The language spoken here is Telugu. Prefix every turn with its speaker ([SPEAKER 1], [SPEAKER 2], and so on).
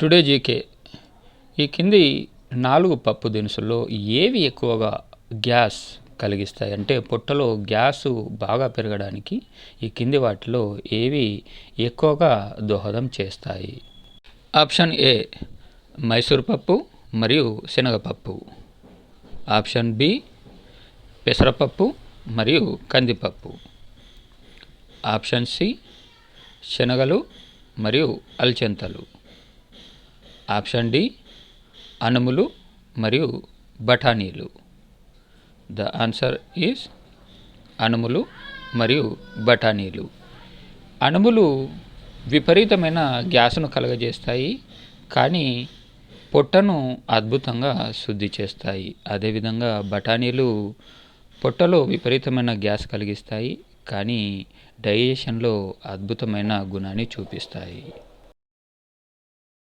[SPEAKER 1] Today GK. ఈ కింది నాలుగు పప్పు దినుసుల్లో ఏవి ఎక్కువగా గ్యాస్ కలిగిస్తాయి? అంటే పొట్టలో గ్యాసు బాగా పెరగడానికి ఈ కింది వాటిలో ఏవి ఎక్కువగా దోహదం చేస్తాయి? ఆప్షన్ ఏ మైసూర్ పప్పు మరియు శనగపప్పు. ఆప్షన్ బి పెసరపప్పు మరియు కందిపప్పు. ఆప్షన్ సి శనగలు మరియు అల్చెంతలు. ఆప్షన్ డి అనుములు మరియు బఠానీలు. ద ఆన్సర్ ఈజ్ అనుములు మరియు బఠానీలు. అనుములు విపరీతమైన గ్యాస్ను కలుగజేస్తాయి కానీ పొట్టను అద్భుతంగా శుద్ధి చేస్తాయి. అదేవిధంగా బఠానీలు పొట్టలో విపరీతమైన గ్యాస్ కలిగిస్తాయి కానీ డైజెషన్లో అద్భుతమైన గుణాన్ని చూపిస్తాయి.